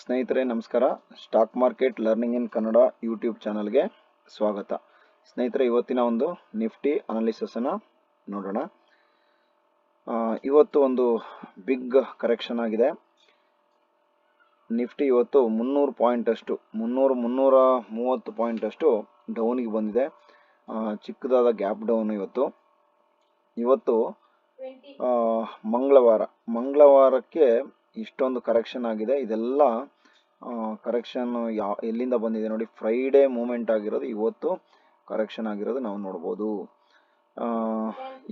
ಸ್ನೇಹಿತರೆ, ನಮಸ್ಕಾರ. Stock market, learning in Kannada YouTube ಚಾನಲ್ಗೆ ಸ್ವಾಗತ. ಸ್ನೇಹಿತರೆ, ಇವತ್ತಿನ ಒಂದು ನಿಫ್ಟಿ ಅನಾಲಿಸಿಸನ್ನು ನೋಡೋಣ. ಇವತ್ತು ಒಂದು ಬಿಗ್ ಕರೆಕ್ಷನ್ ಆಗಿದೆ. ನಿಫ್ಟಿ ಇವತ್ತು ಮುನ್ನೂರು ಪಾಯಿಂಟ್ ಅಷ್ಟು ಮುನ್ನೂರು, ಮುನ್ನೂರ ಮೂವತ್ತು ಪಾಯಿಂಟ್ ಅಷ್ಟು ಡೌನಿಗೆ ಬಂದಿದೆ. ಚಿಕ್ಕದಾದ ಗ್ಯಾಪ್ ಡೌನ್ ಇವತ್ತು. ಇವತ್ತು ಮಂಗಳವಾರ, ಮಂಗಳವಾರಕ್ಕೆ ಇಷ್ಟೊಂದು ಕರೆಕ್ಷನ್ ಆಗಿದೆ. ಇದೆಲ್ಲ ಕರೆಕ್ಷನ್ ಯಾ, ಎಲ್ಲಿಂದ ಬಂದಿದೆ ನೋಡಿ ಫ್ರೈಡೇ ಮೂಮೆಂಟ್ ಆಗಿರೋದು, ಇವತ್ತು ಕರೆಕ್ಷನ್ ಆಗಿರೋದು ನಾವು ನೋಡ್ಬೋದು.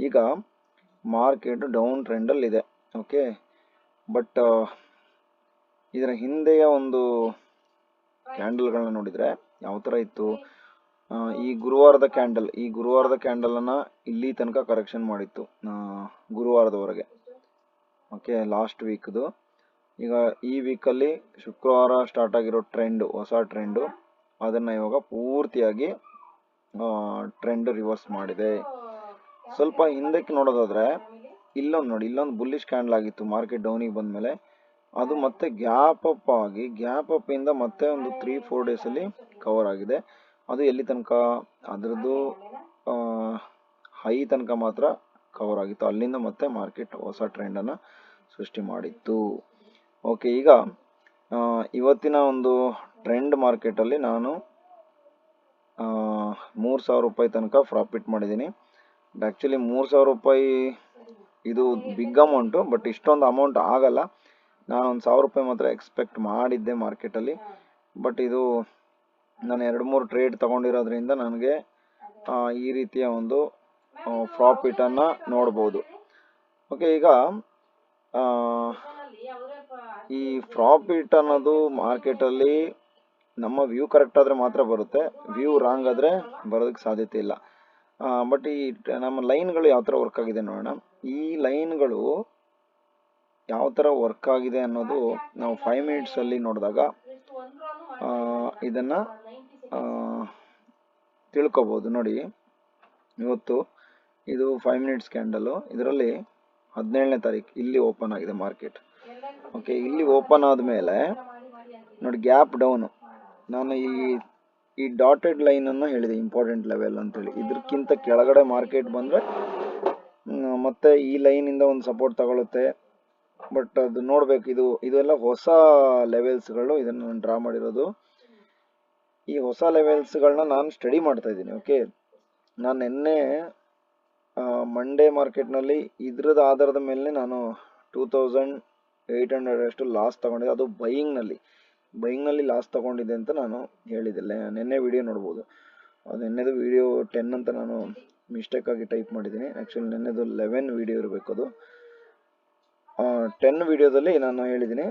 ಈಗ ಮಾರ್ಕೆಟ್ ಡೌನ್ ಟ್ರೆಂಡಲ್ಲಿದೆ ಓಕೆ ಬಟ್ ಇದರ ಹಿಂದೆಯ ಒಂದು ಕ್ಯಾಂಡಲ್ಗಳನ್ನ ನೋಡಿದರೆ ಯಾವ ಥರ ಇತ್ತು? ಈ ಗುರುವಾರದ ಕ್ಯಾಂಡಲ್ ಈ ಗುರುವಾರದ ಕ್ಯಾಂಡಲನ್ನು ಇಲ್ಲಿ ತನಕ ಕರೆಕ್ಷನ್ ಮಾಡಿತ್ತು ಗುರುವಾರದವರೆಗೆ ಓಕೆ ಲಾಸ್ಟ್ ವೀಕ್ದು ಈಗ ಈ ವೀಕಲ್ಲಿ ಶುಕ್ರವಾರ ಸ್ಟಾರ್ಟ್ ಆಗಿರೋ ಟ್ರೆಂಡು ಹೊಸ ಟ್ರೆಂಡು ಅದನ್ನು ಇವಾಗ ಪೂರ್ತಿಯಾಗಿ ಟ್ರೆಂಡ್ ರಿವರ್ಸ್ ಮಾಡಿದೆ. ಸ್ವಲ್ಪ ಹಿಂದಕ್ಕೆ ನೋಡೋದಾದ್ರೆ, ಇಲ್ಲೊಂದು ನೋಡಿ, ಇಲ್ಲೊಂದು ಬುಲ್ಲಿಶ್ ಕ್ಯಾಂಡಲ್ ಆಗಿತ್ತು ಮಾರ್ಕೆಟ್ ಡೌನಿಗೆ ಬಂದಮೇಲೆ. ಅದು ಮತ್ತೆ ಗ್ಯಾಪ್ ಅಪ್ ಆಗಿ ಗ್ಯಾಪ್ ಅಪ್ ಇಂದ ಮತ್ತೆ ಒಂದು ತ್ರೀ ಫೋರ್ ಡೇಸಲ್ಲಿ ಕವರ್ ಆಗಿದೆ. ಅದು ಎಲ್ಲಿ ತನಕ? ಅದರದ್ದು ಹೈ ತನಕ ಮಾತ್ರ ಕವರ್ ಆಗಿತ್ತು. ಅಲ್ಲಿಂದ ಮತ್ತೆ ಮಾರ್ಕೆಟ್ ಹೊಸ ಟ್ರೆಂಡನ್ನು ಸೃಷ್ಟಿ ಮಾಡಿತ್ತು. ಓಕೆ ಈಗ ಇವತ್ತಿನ ಒಂದು ಟ್ರೆಂಡ್ ಮಾರ್ಕೆಟಲ್ಲಿ ನಾನು ಮೂರು ಸಾವಿರ ರೂಪಾಯಿ ತನಕ ಪ್ರಾಫಿಟ್ ಮಾಡಿದ್ದೀನಿ. ಆ್ಯಕ್ಚುಲಿ ಮೂರು ಸಾವಿರ ರೂಪಾಯಿ ಇದು ಬಿಗ್ ಅಮೌಂಟು ಬಟ್ ಇಷ್ಟೊಂದು ಅಮೌಂಟ್ ಆಗಲ್ಲ. ನಾನು ಒಂದು ಸಾವಿರ ರೂಪಾಯಿ ಮಾತ್ರ ಎಕ್ಸ್ಪೆಕ್ಟ್ ಮಾಡಿದ್ದೆ ಮಾರ್ಕೆಟಲ್ಲಿ ಬಟ್ ಇದು, ನಾನು ಎರಡು ಮೂರು ಟ್ರೇಡ್ ತಗೊಂಡಿರೋದ್ರಿಂದ ನನಗೆ ಈ ರೀತಿಯ ಒಂದು ಪ್ರಾಫಿಟನ್ನು ನೋಡ್ಬೋದು. ಓಕೆ ಈಗ ಈ ಪ್ರಾಫಿಟ್ ಅನ್ನೋದು ಮಾರ್ಕೆಟಲ್ಲಿ ನಮ್ಮ ವ್ಯೂ ಕರೆಕ್ಟ್ ಆದರೆ ಮಾತ್ರ ಬರುತ್ತೆ. ವ್ಯೂ ರಾಂಗ್ ಆದ್ರೆ ಬರೋದಕ್ಕೆ ಸಾಧ್ಯತೆ ಇಲ್ಲ. ಬಟ್ ಈ ನಮ್ಮ ಲೈನ್ಗಳು ಯಾವ ಥರ ವರ್ಕ್ ಆಗಿದೆ ನೋಡೋಣ. ಈ ಲೈನ್ಗಳು ಯಾವ ಥರ ವರ್ಕ್ ಆಗಿದೆ ಅನ್ನೋದು ನಾವು ಫೈವ್ ಮಿನಿಟ್ಸಲ್ಲಿ ನೋಡಿದಾಗ ಇದನ್ನು ತಿಳ್ಕೊಬಹುದು ನೋಡಿ, ಇವತ್ತು ಇದು ಫೈವ್ ಮಿನಿಟ್ಸ್ ಕ್ಯಾಂಡಲು ಇದರಲ್ಲಿ ಹದಿನೇಳನೇ ತಾರೀಕು ಇಲ್ಲಿ ಓಪನ್ ಆಗಿದೆ ಮಾರ್ಕೆಟ್ ಓಕೆ ಇಲ್ಲಿ ಓಪನ್ ಆದಮೇಲೆ ನೋಡಿ ಗ್ಯಾಪ್ ಡೌನು ನಾನು ಈ ಈ ಡಾಟೆಡ್ ಲೈನನ್ನು ಹೇಳಿದೆ ಇಂಪಾರ್ಟೆಂಟ್ ಲೆವೆಲ್ ಅಂತೇಳಿ. ಇದಕ್ಕಿಂತ ಕೆಳಗಡೆ ಮಾರ್ಕೆಟ್ ಬಂದರೆ ಮತ್ತೆ ಈ ಲೈನಿಂದ ಒಂದು ಸಪೋರ್ಟ್ ತಗೊಳುತ್ತೆ. ಬಟ್ ಅದು ನೋಡ್ಬೇಕು, ಇದು, ಇದೆಲ್ಲ ಹೊಸ ಲೆವೆಲ್ಸ್ಗಳು ಇದನ್ನು ನಾನು ಡ್ರಾ ಮಾಡಿರೋದು. ಈ ಹೊಸ ಲೆವೆಲ್ಸ್ಗಳನ್ನ ನಾನು ಸ್ಟಡಿ ಮಾಡ್ತಾ ಇದ್ದೀನಿ ಓಕೆ ನಾನು ನಿನ್ನೆ ಮಂಡೇ ಮಾರ್ಕೆಟ್ನಲ್ಲಿ ಇದ್ರದ ಆಧಾರದ ಮೇಲೆ ನಾನು ಟೂ ತೌಸಂಡ್ ಏಯ್ಟ್ ಹಂಡ್ರೆಡ್ ಅಷ್ಟು ಲಾಸ್ ತಗೊಂಡಿದೆ. ಅದು ಬೈಯಿಂಗ್ನಲ್ಲಿ ಬೈಯಿಂಗ್ನಲ್ಲಿ ಲಾಸ್ ತಗೊಂಡಿದೆ ಅಂತ ನಾನು ಹೇಳಿದ್ದೆ ಲೆ- ನಿನ್ನೆ ವಿಡಿಯೋ ನೋಡ್ಬೋದು. ಅದು ನಿನ್ನೆದು ವಿಡಿಯೋ ಟೆನ್ ಅಂತ ನಾನು ಮಿಸ್ಟೇಕ್ ಆಗಿ ಟೈಪ್ ಮಾಡಿದ್ದೀನಿ. ಆ್ಯಕ್ಚುಲಿ ನಿನ್ನೆದು ಲೆವೆನ್ ವಿಡಿಯೋ ಇರಬೇಕು ಅದು. ಟೆನ್ ವಿಡಿಯೋದಲ್ಲಿ ನಾನು ಹೇಳಿದ್ದೀನಿ.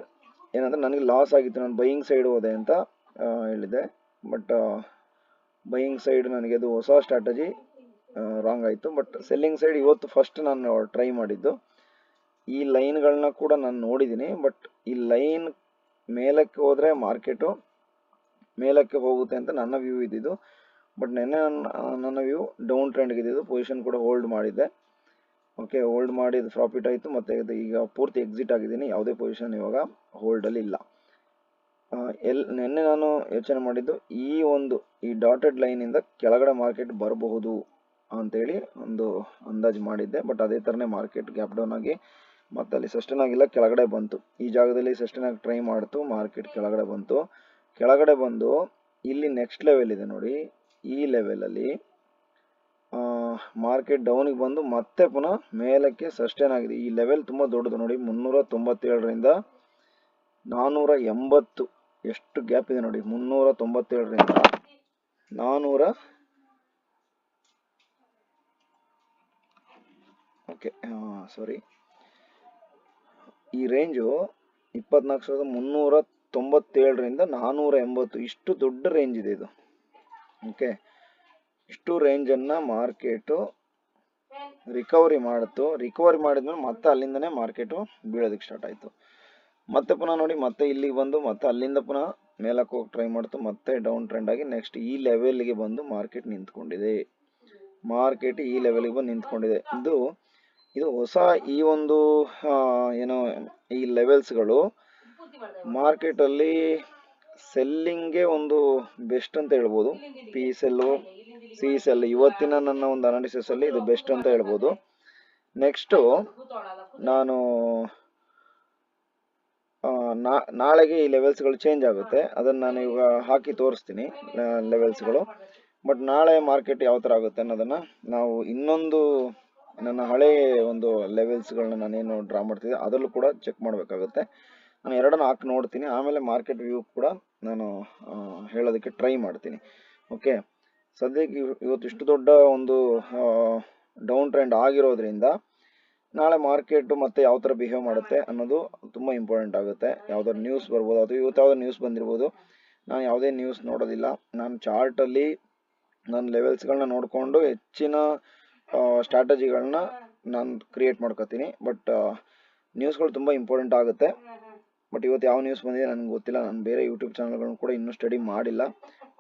ಏನಂದ್ರೆ ನನಗೆ ಲಾಸ್ ಆಗಿತ್ತು. ನಾನು ಬೈಯಿಂಗ್ ಸೈಡ್ ಹೋದೆ ಅಂತ ಹೇಳಿದ್ದೆ ಬಟ್ ಬೈಯಿಂಗ್ ಸೈಡ್ ನನಗೆ ಅದು ಹೊಸ ಸ್ಟ್ರಾಟಜಿ ರಾಂಗ್ ಆಯಿತು. ಬಟ್ ಸೆಲ್ಲಿಂಗ್ ಸೈಡ್ ಇವತ್ತು ಫಸ್ಟ್ ನಾನು ಟ್ರೈ ಮಾಡಿದ್ದು. ಈ ಲೈನ್ಗಳನ್ನ ಕೂಡ ನಾನು ನೋಡಿದ್ದೀನಿ ಬಟ್ ಈ ಲೈನ್ ಮೇಲಕ್ಕೆ ಹೋದರೆ ಮಾರ್ಕೆಟು ಮೇಲಕ್ಕೆ ಹೋಗುತ್ತೆ ಅಂತ ನನ್ನ ವ್ಯೂ ಇದ್ದಿದ್ದು. ಬಟ್ ನೆನ್ನೆ ನನ್ನ ನನ್ನ ವ್ಯೂ ಡೌನ್ ಟ್ರೆಂಡ್ಗೆ ಇದ್ದಿದ್ದು, ಪೊಸಿಷನ್ ಕೂಡ ಹೋಲ್ಡ್ ಮಾಡಿದ್ದೆ. ಓಕೆ, ಹೋಲ್ಡ್ ಮಾಡಿ ಪ್ರಾಫಿಟ್ ಆಯಿತು, ಮತ್ತು ಈಗ ಪೂರ್ತಿ ಎಕ್ಸಿಟ್ ಆಗಿದ್ದೀನಿ, ಯಾವುದೇ ಪೊಸಿಷನ್ ಇವಾಗ ಹೋಲ್ಡಲ್ಲಿ ಇಲ್ಲ. ಎಲ್, ನಿನ್ನೆ ನಾನು ಯೋಚನೆ ಮಾಡಿದ್ದು, ಈ ಒಂದು, ಈ ಡಾಟೆಡ್ ಲೈನಿಂದ ಕೆಳಗಡೆ ಮಾರ್ಕೆಟ್ ಬರಬಹುದು ಅಂತೇಳಿ ಒಂದು ಅಂದಾಜು ಮಾಡಿದ್ದೆ, ಬಟ್ ಅದೇ ಥರನೇ ಮಾರ್ಕೆಟ್ ಗ್ಯಾಪ್ ಡೌನ್ ಆಗಿ ಮತ್ತೆ ಅಲ್ಲಿ ಸಸ್ಟೇನ್ ಆಗಿಲ್ಲ ಕೆಳಗಡೆ ಬಂತು. ಈ ಜಾಗದಲ್ಲಿ ಸಸ್ಟೇನ್ ಆಗಿ ಟ್ರೈ ಮಾಡ್ತು ಮಾರ್ಕೆಟ್ ಕೆಳಗಡೆ ಬಂತು. ಕೆಳಗಡೆ ಬಂದು, ಇಲ್ಲಿ ನೆಕ್ಸ್ಟ್ ಲೆವೆಲ್ ಇದೆ ನೋಡಿ. ಈ ಲೆವೆಲಲ್ಲಿ ಮಾರ್ಕೆಟ್ ಡೌನಿಗೆ ಬಂದು ಮತ್ತೆ ಪುನಃ ಮೇಲಕ್ಕೆ ಸಸ್ಟೇನ್ ಆಗಿದೆ. ಈ ಲೆವೆಲ್ ತುಂಬ ದೊಡ್ಡದು ನೋಡಿ ಮುನ್ನೂರ ತೊಂಬತ್ತೇಳರಿಂದ ನಾನ್ನೂರ ಎಂಬತ್ತು ಎಷ್ಟು ಗ್ಯಾಪ್ ಇದೆ ನೋಡಿ ಮುನ್ನೂರ ತೊಂಬತ್ತೇಳರಿಂದ ನಾನ್ನೂರ ಓಕೆ ಸಾರಿ ಈ ರೇಂಜು ಇಪ್ಪತ್ನಾಲ್ಕು ಸಾವಿರದ ಮುನ್ನೂರ ತೊಂಬತ್ತೇಳರಿಂದ ನಾನ್ನೂರ ಎಂಬತ್ತು ಇಷ್ಟು ದೊಡ್ಡ ರೇಂಜ್ ಇದೆ ಇದು. ಓಕೆ ಇಷ್ಟು ರೇಂಜನ್ನು ಮಾರ್ಕೆಟು ರಿಕವರಿ ಮಾಡಿತು. ರಿಕವರಿ ಮಾಡಿದ್ಮೇಲೆ ಮತ್ತೆ ಅಲ್ಲಿಂದನೇ ಮಾರ್ಕೆಟು ಬೀಳೋದಕ್ಕೆ ಸ್ಟಾರ್ಟ್ ಆಯಿತು. ಮತ್ತೆ ಪುನಃ ನೋಡಿ, ಮತ್ತೆ ಇಲ್ಲಿಗೆ ಬಂದು, ಮತ್ತೆ ಅಲ್ಲಿಂದ ಪುನಃ ಮೇಲಕ್ಕೆ ಹೋಗಿ ಟ್ರೈ ಮಾಡ್ತು. ಮತ್ತೆ ಡೌನ್ ಟ್ರೆಂಡ್ ಆಗಿ ನೆಕ್ಸ್ಟ್ ಈ ಲೆವೆಲ್ಗೆ ಬಂದು ಮಾರ್ಕೆಟ್ ನಿಂತ್ಕೊಂಡಿದೆ. ಮಾರ್ಕೆಟ್ ಈ ಲೆವೆಲ್ಗೆ ಬಂದು ನಿಂತ್ಕೊಂಡಿದೆ. ಇದು ಇದು ಹೊಸ ಈ ಒಂದು ಏನು ಈ ಲೆವೆಲ್ಸ್ಗಳು ಮಾರ್ಕೆಟಲ್ಲಿ ಸೆಲ್ಲಿಂಗ್ಗೆ ಒಂದು ಬೆಸ್ಟ್ ಅಂತ ಹೇಳ್ಬೋದು. ಪಿ ಸೆಲ್ಲು ಸಿ ಸೆಲ್ ಇವತ್ತಿನ ನನ್ನ ಒಂದು ಅನಾಲಿಸಿಸಲ್ಲಿ ಇದು ಬೆಸ್ಟ್ ಅಂತ ಹೇಳ್ಬೋದು. ನೆಕ್ಸ್ಟು ನಾನು ನಾಳೆಗೆ ಈ ಲೆವೆಲ್ಸ್ಗಳು ಚೇಂಜ್ ಆಗುತ್ತೆ. ಅದನ್ನು ನಾನು ಇವಾಗ ಹಾಕಿ ತೋರಿಸ್ತೀನಿ ಲೆವೆಲ್ಸ್ಗಳು ಬಟ್ ನಾಳೆ ಮಾರ್ಕೆಟ್ ಯಾವ ಥರ ಆಗುತ್ತೆ ಅನ್ನೋದನ್ನು ನಾವು ಇನ್ನೊಂದು ನನ್ನ ಹಳೆ ಒಂದು ಲೆವೆಲ್ಸ್ಗಳನ್ನ ನಾನೇನು ಡ್ರಾ ಮಾಡ್ತಿದ್ದೆ, ಅದರಲ್ಲೂ ಕೂಡ ಚೆಕ್ ಮಾಡಬೇಕಾಗುತ್ತೆ. ನಾನು ಎರಡನ್ನು ಹಾಕಿ ನೋಡ್ತೀನಿ, ಆಮೇಲೆ ಮಾರ್ಕೆಟ್ ವ್ಯೂ ಕೂಡ ನಾನು ಹೇಳೋದಕ್ಕೆ ಟ್ರೈ ಮಾಡ್ತೀನಿ. ಓಕೆ ಸದ್ಯಕ್ಕೆ ಇವ್- ಇವತ್ತು ಇಷ್ಟು ದೊಡ್ಡ ಒಂದು ಡೌನ್ ಟ್ರೆಂಡ್ ಆಗಿರೋದ್ರಿಂದ ನಾಳೆ ಮಾರ್ಕೆಟ್ ಮತ್ತೆ ಯಾವ ಥರ ಬಿಹೇವ್ ಮಾಡುತ್ತೆ ಅನ್ನೋದು ತುಂಬ ಇಂಪಾರ್ಟೆಂಟ್ ಆಗುತ್ತೆ. ಯಾವ್ದಾದ್ರು ನ್ಯೂಸ್ ಬರ್ಬೋದು, ಅಥವಾ ಇವತ್ತು ಯಾವ್ದಾದ್ರು ನ್ಯೂಸ್ ಬಂದಿರ್ಬೋದು, ನಾನು ಯಾವುದೇ ನ್ಯೂಸ್ ನೋಡೋದಿಲ್ಲ. ನಾನು ಚಾರ್ಟಲ್ಲಿ ನನ್ನ ಲೆವೆಲ್ಸ್ಗಳನ್ನ ನೋಡಿಕೊಂಡು ಹೆಚ್ಚಿನ ಸ್ಟ್ರಾಟಜಿಗಳನ್ನ ನಾನು ಕ್ರಿಯೇಟ್ ಮಾಡ್ಕೋತೀನಿ. ಬಟ್ ನ್ಯೂಸ್ಗಳು ತುಂಬ ಇಂಪಾರ್ಟೆಂಟ್ ಆಗುತ್ತೆ. ಬಟ್ ಇವತ್ತು ಯಾವ ನ್ಯೂಸ್ ಬಂದಿದೆ ನನಗೆ ಗೊತ್ತಿಲ್ಲ. ನಾನು ಬೇರೆ ಯೂಟ್ಯೂಬ್ ಚಾನಲ್ಗಳನ್ನು ಕೂಡ ಇನ್ನೂ ಸ್ಟಡಿ ಮಾಡಿಲ್ಲ.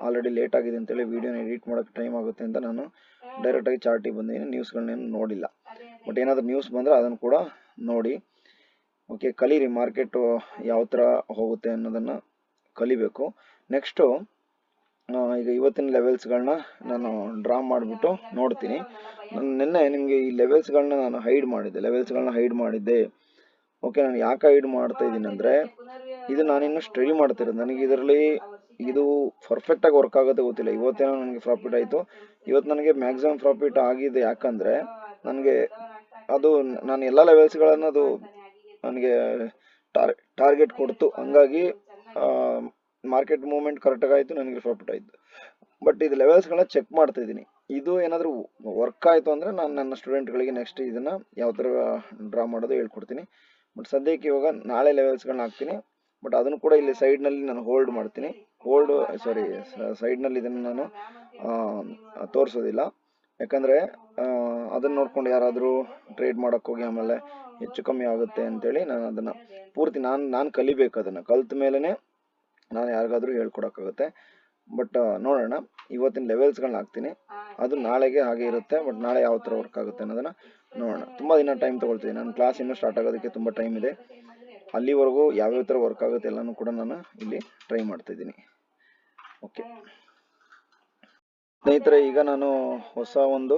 ಆಲ್ರೆಡಿ ಲೇಟ್ ಆಗಿದೆ ಅಂತೇಳಿ ವೀಡಿಯೋನ ಎಡಿಟ್ ಮಾಡೋಕ್ಕೆ ಟೈಮ್ ಆಗುತ್ತೆ ಅಂತ ನಾನು ಡೈರೆಕ್ಟಾಗಿ ಚಾರ್ಟಿಗೆ ಬಂದಿದ್ದೀನಿ. ನ್ಯೂಸ್ಗಳನ್ನೇನು ನೋಡಿಲ್ಲ. ಬಟ್ ಏನಾದರೂ ನ್ಯೂಸ್ ಬಂದರೆ ಅದನ್ನು ಕೂಡ ನೋಡಿ. ಓಕೆ ಕಲೀರಿ. ಮಾರ್ಕೆಟು ಯಾವ ಥರ ಹೋಗುತ್ತೆ ಅನ್ನೋದನ್ನು ಕಲಿಬೇಕು. ನೆಕ್ಸ್ಟು ಈಗ ಇವತ್ತಿನ ಲೆವೆಲ್ಸ್ಗಳನ್ನ ನಾನು ಡ್ರಾ ಮಾಡಿಬಿಟ್ಟು ನೋಡ್ತೀನಿ. ನಾನು ನಿನ್ನೆ ನಿಮಗೆ ಈ ಲೆವೆಲ್ಸ್ಗಳನ್ನ ನಾನು ಹೈಡ್ ಮಾಡಿದ್ದೆ. ಲೆವೆಲ್ಸ್ಗಳನ್ನ ಹೈಡ್ ಮಾಡಿದ್ದೆ. ಓಕೆ ನಾನು ಯಾಕೆ ಹೈಡ್ ಮಾಡ್ತಾ ಇದ್ದೀನಿ ಅಂದರೆ ಇದು ಇನ್ನೂ ಸ್ಟಡಿ ಮಾಡ್ತಿರೋದು. ನನಗೆ ಇದರಲ್ಲಿ ಇದು ಪರ್ಫೆಕ್ಟಾಗಿ ವರ್ಕ್ ಆಗುತ್ತೆ ಗೊತ್ತಿಲ್ಲ. ಇವತ್ತೇನೋ ನನಗೆ ಪ್ರಾಫಿಟ್ ಆಯಿತು. ಇವತ್ತು ನನಗೆ ಮ್ಯಾಕ್ಸಿಮಮ್ ಪ್ರಾಫಿಟ್ ಆಗಿದೆ. ಯಾಕಂದರೆ ನನಗೆ ಅದು ನಾನು ಎಲ್ಲ ಲೆವೆಲ್ಸ್ಗಳನ್ನು ಅದು ನನಗೆ ಟಾರ್ ಟಾರ್ಗೆಟ್ ಕೊಡ್ತು. ಹಂಗಾಗಿ ಮಾರ್ಕೆಟ್ ಮೂವ್ಮೆಂಟ್ ಕರೆಕ್ಟಾಗಿ ಆಯಿತು. ನನಗೆ ಪ್ರಾಫಿಟ್ ಆಯಿತು. ಬಟ್ ಇದು ಲೆವೆಲ್ಸ್ಗಳನ್ನ ಚೆಕ್ ಮಾಡ್ತಾ ಇದ್ದೀನಿ ಇದು ಏನಾದರೂ ವರ್ಕ್ ಆಯಿತು ಅಂದರೆ ನಾನು ನನ್ನ ಸ್ಟೂಡೆಂಟ್ಗಳಿಗೆ ನೆಕ್ಸ್ಟ್ ಇದನ್ನು ಯಾವ ಥರ ಡ್ರಾ ಮಾಡೋದು ಹೇಳ್ಕೊಡ್ತೀನಿ. ಬಟ್ ಸದ್ಯಕ್ಕೆ ಇವಾಗ ನಾಳೆ ಲೆವೆಲ್ಸ್ಗಳನ್ನ ಹಾಕ್ತೀನಿ. ಬಟ್ ಅದನ್ನು ಕೂಡ ಇಲ್ಲಿ ಸೈಡ್ನಲ್ಲಿ ನಾನು ಹೋಲ್ಡ್ ಮಾಡ್ತೀನಿ. ಹೋಲ್ಡ್ ಸಾರಿ ಸೈಡ್ನಲ್ಲಿ ಇದನ್ನು ನಾನು ತೋರಿಸೋದಿಲ್ಲ. ಯಾಕಂದರೆ ಅದನ್ನು ನೋಡ್ಕೊಂಡು ಯಾರಾದರೂ ಟ್ರೇಡ್ ಮಾಡೋಕ್ಕೆ ಹೋಗಿ ಆಮೇಲೆ ಹೆಚ್ಚು ಕಮ್ಮಿ ಆಗುತ್ತೆ ಅಂತೇಳಿ ನಾನು ಅದನ್ನು ಪೂರ್ತಿ ನಾನು ನಾನು ಕಲಿಬೇಕು ಅದನ್ನು. ಕಲಿತ ಮೇಲೇ ನಾನು ಯಾರಿಗಾದ್ರೂ ಹೇಳ್ಕೊಡೋಕ್ಕಾಗುತ್ತೆ. ಬಟ್ ನೋಡೋಣ. ಇವತ್ತಿನ ಲೆವೆಲ್ಸ್ಗಳನ್ನ ಹಾಕ್ತೀನಿ. ಅದು ನಾಳೆಗೆ ಹಾಗೆ ಇರುತ್ತೆ ಬಟ್ ನಾಳೆ ಯಾವ ಥರ ವರ್ಕ್ ಆಗುತ್ತೆ ಅನ್ನೋದನ್ನು ನೋಡೋಣ. ತುಂಬ ದಿನ ಟೈಮ್ ತಗೊಳ್ತೀನಿ. ನಾನು ಕ್ಲಾಸ್ ಇನ್ನು ಸ್ಟಾರ್ಟ್ ಆಗೋದಕ್ಕೆ ತುಂಬ ಟೈಮ್ ಇದೆ. ಅಲ್ಲಿವರೆಗೂ ಯಾವ್ಯಾವ ಥರ ವರ್ಕ್ ಆಗುತ್ತೆ ಎಲ್ಲನೂ ಕೂಡ ನಾನು ಇಲ್ಲಿ ಟ್ರೈ ಮಾಡ್ತಿದ್ದೀನಿ. ಓಕೆ ಸ್ನೇಹಿತರೆ, ಈಗ ನಾನು ಹೊಸ ಒಂದು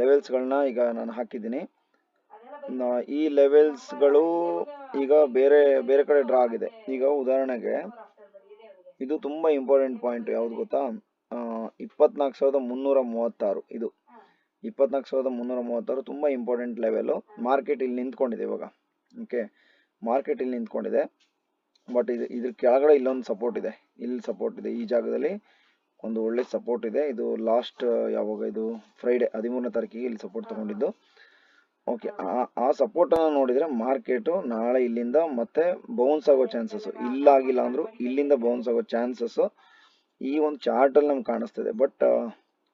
ಲೆವೆಲ್ಸ್ಗಳನ್ನ ಈಗ ನಾನು ಹಾಕಿದ್ದೀನಿ. ಈ ಲೆವೆಲ್ಸ್ಗಳು ಈಗ ಬೇರೆ ಬೇರೆ ಕಡೆ ಡ್ರಾ ಆಗಿದೆ. ಈಗ ಉದಾಹರಣೆಗೆ ಇದು ತುಂಬ ಇಂಪಾರ್ಟೆಂಟ್ ಪಾಯಿಂಟ್ ಯಾವ್ದು ಗೊತ್ತಾ? ಇಪ್ಪತ್ನಾಲ್ಕು ಸಾವಿರದ ಮುನ್ನೂರ ಮೂವತ್ತಾರು ಇದು. ಇಪ್ಪತ್ನಾಲ್ಕು ಸಾವಿರದ ಮುನ್ನೂರ ಮೂವತ್ತಾರು ತುಂಬ ಇಂಪಾರ್ಟೆಂಟ್ ಲೆವೆಲು ಮಾರ್ಕೆಟ್ ಇಲ್ಲಿ ನಿಂತ್ಕೊಂಡಿದೆ ಇವಾಗ. ಓಕೆ ಮಾರ್ಕೆಟ್ ಇಲ್ಲಿ ನಿಂತ್ಕೊಂಡಿದೆ. ಬಟ್ ಇದು, ಇದ್ರ ಕೆಳಗಡೆ ಇಲ್ಲೊಂದು ಸಪೋರ್ಟ್ ಇದೆ. ಇಲ್ಲಿ ಸಪೋರ್ಟ್ ಇದೆ. ಈ ಜಾಗದಲ್ಲಿ ಒಂದು ಒಳ್ಳೆ ಸಪೋರ್ಟ್ ಇದೆ. ಇದು ಲಾಸ್ಟ್ ಯಾವಾಗ ಇದು? ಫ್ರೈಡೆ ಹದಿಮೂರನೇ ತಾರೀಕಿಗೆ ಇಲ್ಲಿ ಸಪೋರ್ಟ್ ತಗೊಂಡಿದ್ದು. ಓಕೆ ಆ ಆ ಸಪೋರ್ಟನ್ನು ನೋಡಿದರೆ ಮಾರ್ಕೆಟು ನಾಳೆ ಇಲ್ಲಿಂದ ಮತ್ತೆ ಬೌನ್ಸ್ ಆಗೋ ಚಾನ್ಸಸ್ಸು ಇಲ್ಲಾಗಿಲ್ಲ ಅಂದರೂ ಇಲ್ಲಿಂದ ಬೌನ್ಸ್ ಆಗೋ ಚಾನ್ಸಸ್ಸು ಈ ಒಂದು ಚಾರ್ಟಲ್ಲಿ ನಮ್ಗೆ ಕಾಣಿಸ್ತಿದೆ. ಬಟ್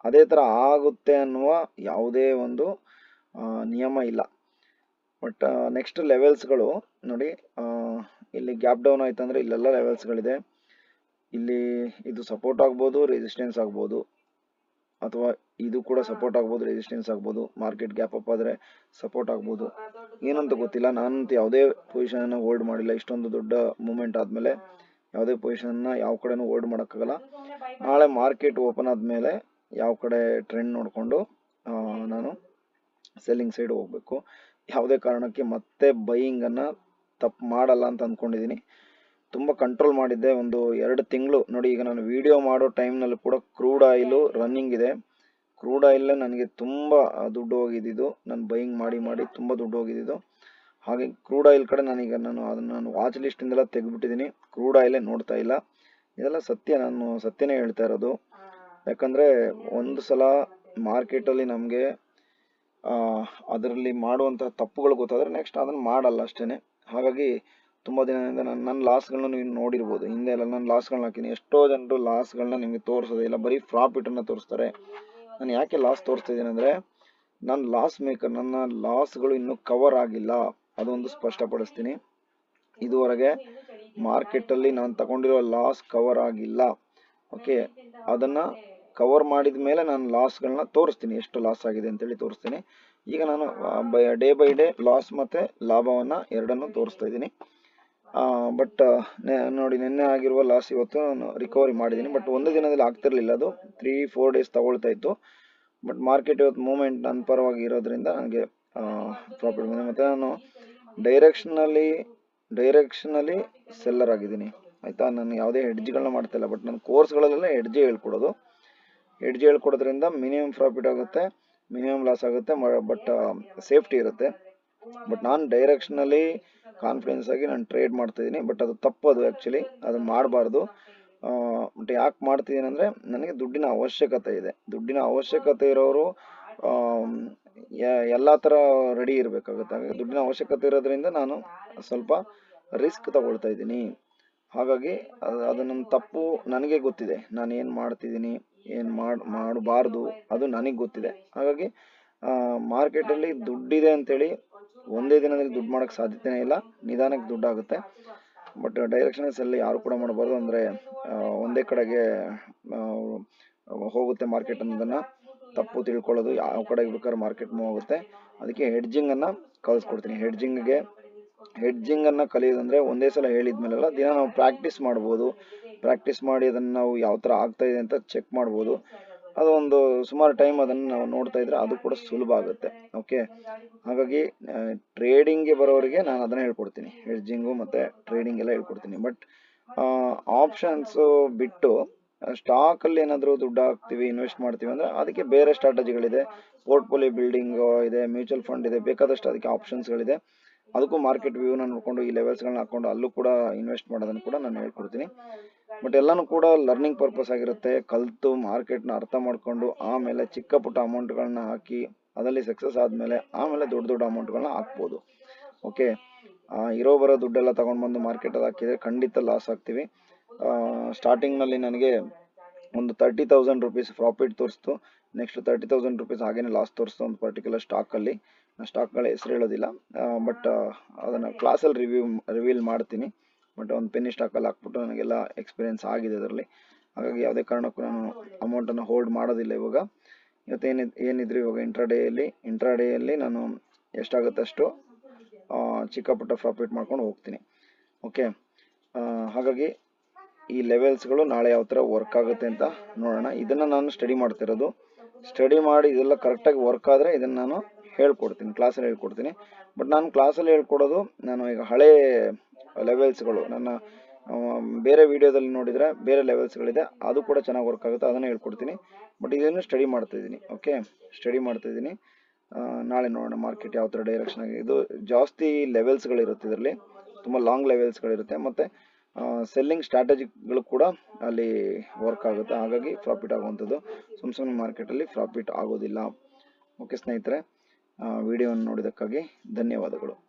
ಅದೇ ಥರ ಆಗುತ್ತೆ ಅನ್ನುವ ಯಾವುದೇ ಒಂದು ನಿಯಮ ಇಲ್ಲ. ಬಟ್ ನೆಕ್ಸ್ಟ್ ಲೆವೆಲ್ಸ್ಗಳು ನೋಡಿ ಇಲ್ಲಿ ಗ್ಯಾಪ್ ಡೌನ್ ಆಯ್ತು ಅಂದರೆ ಇಲ್ಲೆಲ್ಲ ಲೆವೆಲ್ಸ್ಗಳಿದೆ ಇಲ್ಲಿ ಇದು ಸಪೋರ್ಟ್ ಆಗ್ಬೋದು ರೆಸಿಸ್ಟೆನ್ಸ್ ಆಗ್ಬೋದು. ಅಥವಾ ಇದು ಕೂಡ ಸಪೋರ್ಟ್ ಆಗ್ಬೋದು ರೆಸಿಸ್ಟೆನ್ಸ್ ಆಗ್ಬೋದು ಮಾರ್ಕೆಟ್ ಗ್ಯಾಪ್ ಅಪ್ ಆದರೆ ಸಪೋರ್ಟ್ ಆಗ್ಬೋದು. ಏನಂತ ಗೊತ್ತಿಲ್ಲ ನಾನಂತೂ ಯಾವುದೇ ಪೊಸಿಷನನ್ನು ಹೋಲ್ಡ್ ಮಾಡಿಲ್ಲ. ಇಷ್ಟೊಂದು ದೊಡ್ಡ ಮೂಮೆಂಟ್ ಆದಮೇಲೆ ಯಾವುದೇ ಪೊಸಿಷನ್ನ ಯಾವ ಕಡೆನೂ ಹೋಲ್ಡ್ ಮಾಡೋಕ್ಕಾಗಲ್ಲ. ನಾಳೆ ಮಾರ್ಕೆಟ್ ಓಪನ್ ಆದಮೇಲೆ ಯಾವ ಕಡೆ ಟ್ರೆಂಡ್ ನೋಡಿಕೊಂಡು ನಾನು ಸೆಲ್ಲಿಂಗ್ ಸೈಡ್ ಹೋಗಬೇಕು. ಯಾವುದೇ ಕಾರಣಕ್ಕೆ ಮತ್ತೆ ಬೈಯಿಂಗನ್ನು ತಪ್ಪು ಮಾಡಲ್ಲ ಅಂತ ಅಂದ್ಕೊಂಡಿದ್ದೀನಿ. ತುಂಬ ಕಂಟ್ರೋಲ್ ಮಾಡಿದ್ದೆ. ಒಂದು ಎರಡು ತಿಂಗಳು. ನೋಡಿ, ಈಗ ನಾನು ವಿಡಿಯೋ ಮಾಡೋ ಟೈಮ್ನಲ್ಲಿ ಕೂಡ ಕ್ರೂಡ್ ಆಯಿಲು ರನ್ನಿಂಗ್ ಇದೆ. ಕ್ರೂಡ್ ಆಯಿಲ್ ನನಗೆ ತುಂಬ ದುಡ್ಡು ಹೋಗಿದ್ದಿದ್ದು. ನಾನು ಬೈಯಿಂಗ್ ಮಾಡಿ ಮಾಡಿ ತುಂಬ ದುಡ್ಡು ಹೋಗಿದ್ದಿದ್ದು. ಹಾಗೆ ಕ್ರೂಡ್ ಆಯಿಲ್ ಕಡೆ ನಾನೀಗ ನಾನು ಅದನ್ನು ನಾನು ವಾಚ್ ಲಿಸ್ಟಿಂದೆಲ್ಲ ತೆಗೆದುಬಿಟ್ಟಿದ್ದೀನಿ. ಕ್ರೂಡ್ ಆಯಿಲೇ ನೋಡ್ತಾ ಇಲ್ಲ. ಇದೆಲ್ಲ ಸತ್ಯ. ನಾನು ಸತ್ಯನೇ ಹೇಳ್ತಾ ಇರೋದು. ಯಾಕಂದರೆ ಒಂದು ಸಲ ಮಾರ್ಕೆಟಲ್ಲಿ ನಮಗೆ ಅದರಲ್ಲಿ ಮಾಡುವಂಥ ತಪ್ಪುಗಳು ಗೊತ್ತಾದರೆ ನೆಕ್ಸ್ಟ್ ಅದನ್ನು ಮಾಡಲ್ಲ ಅಷ್ಟೇ ಹಾಗಾಗಿ ತುಂಬ ದಿನದಿಂದ ನಾನು ನನ್ನ ಲಾಸ್ಗಳನ್ನ ನೀವು ನೋಡಿರ್ಬೋದು. ಹಿಂದೆ ಎಲ್ಲ ನಾನು ಲಾಸ್ಗಳನ್ನ ಹಾಕಿನಿ ಎಷ್ಟೋ ಜನರು ಲಾಸ್ಗಳನ್ನ ನಿಮಗೆ ತೋರಿಸೋದಿಲ್ಲ ಬರೀ ಪ್ರಾಫಿಟನ್ನು ತೋರಿಸ್ತಾರೆ. ನಾನು ಯಾಕೆ ಲಾಸ್ ತೋರಿಸ್ತಾ ಇದ್ದೀನಿ ಅಂದರೆ, ನಾನು ಲಾಸ್ ಮೇಕರ್ ನನ್ನ ಲಾಸ್ಗಳು ಇನ್ನೂ ಕವರ್ ಆಗಿಲ್ಲ. ಅದೊಂದು ಸ್ಪಷ್ಟಪಡಿಸ್ತೀನಿ. ಇದುವರೆಗೆ ಮಾರ್ಕೆಟಲ್ಲಿ ನಾನು ತಗೊಂಡಿರೋ ಲಾಸ್ ಕವರ್ ಆಗಿಲ್ಲ. ಓಕೆ ಅದನ್ನು ಕವರ್ ಮಾಡಿದ ಮೇಲೆ ನಾನು ಲಾಸ್ಗಳನ್ನ ತೋರಿಸ್ತೀನಿ. ಎಷ್ಟು ಲಾಸ್ ಆಗಿದೆ ಅಂತೇಳಿ ತೋರಿಸ್ತೀನಿ. ಈಗ ನಾನು ಡೇ ಬೈ ಡೇ ಲಾಸ್ ಮತ್ತು ಲಾಭವನ್ನು ಎರಡನ್ನೂ ತೋರಿಸ್ತಾ ಇದ್ದೀನಿ. ಬಟ್ ನೋಡಿ, ನಿನ್ನೆ ಆಗಿರುವ ಲಾಸ್ ಇವತ್ತು ನಾನು ರಿಕವರಿ ಮಾಡಿದ್ದೀನಿ. ಬಟ್ ಒಂದು ದಿನದಲ್ಲಿ ಆಗ್ತಿರಲಿಲ್ಲ ಅದು. ತ್ರೀ ಫೋರ್ ಡೇಸ್ ತಗೊಳ್ತಾ ಇತ್ತು. ಬಟ್ ಮಾರ್ಕೆಟ್ ಇವತ್ತು ಮೂಮೆಂಟ್ ನನ್ನ ಪರವಾಗಿ ಇರೋದ್ರಿಂದ ನನಗೆ ಪ್ರಾಫಿಟ್ ಬಂದಿದೆ. ಮತ್ತು ನಾನು ಡೈರೆಕ್ಷನಲ್ಲಿ ಡೈರೆಕ್ಷನಲ್ಲಿ ಸೆಲ್ಲರ್ ಆಗಿದ್ದೀನಿ. ಆಯಿತಾ? ನಾನು ಯಾವುದೇ ಹೆಡ್ಜ್ಗಳನ್ನ ಮಾಡ್ತಿಲ್ಲ ಬಟ್ ನನ್ನ ಕೋರ್ಸ್ಗಳಲ್ಲೆಲ್ಲ ಹೆಡ್ಜೆ ಹೇಳ್ಕೊಡೋದು. ಹೆಡ್ಜ್ ಹೇಳ್ಕೊಡೋದ್ರಿಂದ ಮಿನಿಮಮ್ ಪ್ರಾಫಿಟ್ ಆಗುತ್ತೆ ಮಿನಿಮಮ್ ಲಾಸ್ ಆಗುತ್ತೆ ಬಟ್ ಸೇಫ್ಟಿ ಇರುತ್ತೆ. ಬಟ್ ನಾನು ಡೈರೆಕ್ಷನಲ್ಲಿ ಕಾನ್ಫಿಡೆನ್ಸ್ ಆಗಿ ನಾನು ಟ್ರೇಡ್ ಮಾಡ್ತಿದ್ದೀನಿ ಬಟ್ ಅದು ತಪ್ಪದು ಆ್ಯಕ್ಚುಲಿ ಅದು ಮಾಡಬಾರ್ದು. ಬಟ್ ಯಾಕೆ ಮಾಡ್ತಿದ್ದೀನಿ ಅಂದರೆ ನನಗೆ ದುಡ್ಡಿನ ಅವಶ್ಯಕತೆ ಇದೆ. ದುಡ್ಡಿನ ಅವಶ್ಯಕತೆ ಇರೋರು ಎಲ್ಲ ಥರ ರೆಡಿ ಇರಬೇಕಾಗುತ್ತೆ. ಹಾಗಾಗಿ ದುಡ್ಡಿನ ಅವಶ್ಯಕತೆ ಇರೋದ್ರಿಂದ ನಾನು ಸ್ವಲ್ಪ ರಿಸ್ಕ್ ತಗೊಳ್ತಾ ಇದ್ದೀನಿ. ಹಾಗಾಗಿ ಅದು ಅದು ನನ್ನ ತಪ್ಪು ನನಗೆ ಗೊತ್ತಿದೆ. ನಾನು ಏನು ಮಾಡ್ತಿದ್ದೀನಿ, ಏನು ಮಾಡಿ, ಮಾಡಬಾರ್ದು ಅದು ನನಗೆ ಗೊತ್ತಿದೆ. ಹಾಗಾಗಿ ಮಾರ್ಕೆಟಲ್ಲಿ ದುಡ್ಡಿದೆ ಅಂತೇಳಿ ಒಂದೇ ದಿನದಲ್ಲಿ ದುಡ್ಡು ಮಾಡೋಕೆ ಸಾಧ್ಯತೆನೇ ಇಲ್ಲ. ನಿಧಾನಕ್ಕೆ ದುಡ್ಡಾಗುತ್ತೆ. ಬಟ್ ಡೈರೆಕ್ಷನ್ಸ್ ಅಲ್ಲಿ ಯಾರು ಕೂಡ ಮಾಡಬಾರ್ದು ಅಂದರೆ ಒಂದೇ ಕಡೆಗೆ ಹೋಗುತ್ತೆ ಮಾರ್ಕೆಟ್ ಅನ್ನೋದನ್ನು. ತಪ್ಪು ತಿಳ್ಕೊಳ್ಳೋದು ಯಾವ ಕಡೆಗೆ ಬೇಕಾದ್ರೆ ಮಾರ್ಕೆಟ್ ಮೂವ್ ಆಗುತ್ತೆ. ಅದಕ್ಕೆ ಹೆಡ್ಜಿಂಗನ್ನು ಕಲಿಸ್ಕೊಡ್ತೀನಿ. ಹೆಡ್ಜಿಂಗ್ಗೆ ಹೆಡ್ಜಿಂಗನ್ನು ಕಲಿಯೋದಂದರೆ ಒಂದೇ ಸಲ ಹೇಳಿದ್ಮೇಲೆಲ್ಲ ದಿನ ನಾವು ಪ್ರಾಕ್ಟೀಸ್ ಮಾಡ್ಬೋದು. ಪ್ರಾಕ್ಟೀಸ್ ಮಾಡಿ ಅದನ್ನು ನಾವು ಯಾವ ಥರ ಆಗ್ತಾ ಇದೆ ಅಂತ ಚೆಕ್ ಮಾಡ್ಬೋದು. ಅದು ಒಂದು ಸುಮಾರು ಟೈಮ್ ಅದನ್ನು ನಾವು ನೋಡ್ತಾ ಇದ್ರೆ ಅದು ಕೂಡ ಸುಲಭ ಆಗುತ್ತೆ. ಓಕೆ ಹಾಗಾಗಿ ಟ್ರೇಡಿಂಗ್ಗೆ ಬರೋರಿಗೆ ನಾನು ಅದನ್ನು ಹೇಳ್ಕೊಡ್ತೀನಿ. ಹೆಡ್ಜಿಂಗು ಮತ್ತು ಟ್ರೇಡಿಂಗ್ ಎಲ್ಲ ಹೇಳ್ಕೊಡ್ತೀನಿ. ಬಟ್ ಆಪ್ಷನ್ಸು ಬಿಟ್ಟು ಸ್ಟಾಕಲ್ಲಿ ಏನಾದರೂ ದುಡ್ಡು ಹಾಕ್ತೀವಿ ಇನ್ವೆಸ್ಟ್ ಮಾಡ್ತೀವಿ ಅಂದರೆ ಅದಕ್ಕೆ ಬೇರೆ ಸ್ಟ್ರಾಟಜಿಗಳಿದೆ ಪೋರ್ಟ್ಫೋಲಿಯೋ ಬಿಲ್ಡಿಂಗ್ ಇದೆ ಮ್ಯೂಚುವಲ್ ಫಂಡ್ ಇದೆ, ಬೇಕಾದಷ್ಟು ಅದಕ್ಕೆ ಆಪ್ಷನ್ಸ್ಗಳಿದೆ ಅದಕ್ಕೂ ಮಾರ್ಕೆಟ್ ವ್ಯೂನ ನೋಡ್ಕೊಂಡು, ಈ ಲೆವೆಲ್ಸ್ಗಳನ್ನ ಹಾಕೊಂಡು ಅಲ್ಲೂ ಕೂಡ ಇನ್ವೆಸ್ಟ್ ಮಾಡೋದನ್ನು ಕೂಡ ನಾನು ಹೇಳ್ಕೊಡ್ತೀನಿ. ಬಟ್ ಎಲ್ಲಾನು ಕೂಡ ಲರ್ನಿಂಗ್ ಪರ್ಪಸ್ ಆಗಿರುತ್ತೆ. ಕಲಿತು ಮಾರ್ಕೆಟ್ನ ಅರ್ಥ ಮಾಡಿಕೊಂಡು, ಆಮೇಲೆ ಚಿಕ್ಕ ಪುಟ್ಟ ಅಮೌಂಟ್ಗಳನ್ನ ಹಾಕಿ, ಅದರಲ್ಲಿ ಸಕ್ಸಸ್ ಆದಮೇಲೆ ಆಮೇಲೆ ದೊಡ್ಡ ದೊಡ್ಡ ಅಮೌಂಟ್ಗಳನ್ನ ಹಾಕ್ಬೋದು. ಓಕೆ ಇರೋ ಬರೋ ದುಡ್ಡೆಲ್ಲ ತಗೊಂಡು ಬಂದು ಮಾರ್ಕೆಟಲ್ಲಿ ಹಾಕಿದರೆ ಖಂಡಿತ ಲಾಸ್ ಆಗ್ತೀವಿ. ಸ್ಟಾರ್ಟಿಂಗ್ನಲ್ಲಿ ನನಗೆ ಒಂದು ತರ್ಟಿ ತೌಸಂಡ್ ರುಪೀಸ್ ಪ್ರಾಫಿಟ್ ತೋರಿಸ್ತು. ನೆಕ್ಸ್ಟ್ ತರ್ಟಿ ತೌಸಂಡ್ ರುಪೀಸ್ ಹಾಗೇನೆ ಲಾಸ್ ತೋರಿಸ್ತು ಒಂದು ಪರ್ಟಿಕ್ಯುಲರ್ ಸ್ಟಾಕಲ್ಲಿ ಸ್ಟಾಕ್ಗಳ ಹೆಸರು ಹೇಳೋದಿಲ್ಲ. ಬಟ್ ಅದನ್ನು ಕ್ಲಾಸಲ್ಲಿ ರಿವ್ಯೂ ರಿವೀಲ್ ಮಾಡ್ತೀನಿ. ಬಟ್ ಒಂದು ಪೆನ್ನಿ ಸ್ಟಾಕಲ್ಲಿ ಹಾಕ್ಬಿಟ್ಟು ನನಗೆಲ್ಲ ಎಕ್ಸ್ಪೀರಿಯೆನ್ಸ್ ಆಗಿದೆ ಅದರಲ್ಲಿ. ಹಾಗಾಗಿ ಯಾವುದೇ ಕಾರಣಕ್ಕೂ ನಾನು ಅಮೌಂಟನ್ನು ಹೋಲ್ಡ್ ಮಾಡೋದಿಲ್ಲ ಇವಾಗ. ಇವತ್ತು ಏನಿದ್ ಏನಿದ್ರು ಇವಾಗ ಇಂಟ್ರಾಡೇಯಲ್ಲಿ ಇಂಟ್ರಾಡೇಯಲ್ಲಿ ನಾನು ಎಷ್ಟಾಗುತ್ತೆ ಅಷ್ಟು ಚಿಕ್ಕ ಪುಟ್ಟ ಪ್ರಾಫಿಟ್ ಮಾಡ್ಕೊಂಡು ಹೋಗ್ತೀನಿ. ಓಕೆ ಹಾಗಾಗಿ ಈ ಲೆವೆಲ್ಸ್ಗಳು ನಾಳೆ ಯಾವ ಥರ ವರ್ಕ್ ಆಗುತ್ತೆ ಅಂತ ನೋಡೋಣ. ಇದನ್ನು ನಾನು ಸ್ಟಡಿ ಮಾಡ್ತಿರೋದು. ಸ್ಟಡಿ ಮಾಡಿ ಇದೆಲ್ಲ ಕರೆಕ್ಟಾಗಿ ವರ್ಕ್ ಆದರೆ ಇದನ್ನು ನಾನು ಹೇಳ್ಕೊಡ್ತೀನಿ ಕ್ಲಾಸಲ್ಲಿ ಹೇಳ್ಕೊಡ್ತೀನಿ. ಬಟ್ ನಾನು ಕ್ಲಾಸಲ್ಲಿ ಹೇಳ್ಕೊಡೋದು, ನಾನು ಈಗ ಹಳೆ ಲೆವೆಲ್ಸ್ಗಳು ನನ್ನ ಬೇರೆ ವಿಡಿಯೋದಲ್ಲಿ ನೋಡಿದರೆ ಬೇರೆ ಲೆವೆಲ್ಸ್ಗಳಿದೆ ಅದು ಕೂಡ ಚೆನ್ನಾಗಿ ವರ್ಕ್ ಆಗುತ್ತೆ, ಅದನ್ನು ಹೇಳ್ಕೊಡ್ತೀನಿ. ಬಟ್ ಇದನ್ನು ಸ್ಟಡಿ ಮಾಡ್ತಾಯಿದ್ದೀನಿ ಓಕೆ ಸ್ಟಡಿ ಮಾಡ್ತಾಯಿದ್ದೀನಿ ನಾಳೆ ನೋಡೋಣ ಮಾರ್ಕೆಟ್ ಯಾವ ಥರ ಡೈರೆಕ್ಷನ್ ಆಗಿ, ಇದು ಜಾಸ್ತಿ ಲೆವೆಲ್ಸ್ಗಳಿರುತ್ತೆ ಇದರಲ್ಲಿ, ತುಂಬ ಲಾಂಗ್ ಲೆವೆಲ್ಸ್ಗಳಿರುತ್ತೆ ಮತ್ತು ಸೆಲ್ಲಿಂಗ್ ಸ್ಟ್ರಾಟಜಿಗಳು ಕೂಡ ಅಲ್ಲಿ ವರ್ಕ್ ಆಗುತ್ತೆ, ಹಾಗಾಗಿ ಪ್ರಾಫಿಟ್ ಆಗುವಂಥದ್ದು. ಸುಮ್ಮ ಸುಮ್ಮನೆ ಮಾರ್ಕೆಟಲ್ಲಿ ಪ್ರಾಫಿಟ್ ಆಗೋದಿಲ್ಲ ಓಕೆ ಸ್ನೇಹಿತರೆ? ವಿಡಿಯೋವನ್ನು ನೋಡಿದ್ದಕ್ಕಾಗಿ ಧನ್ಯವಾದಗಳು.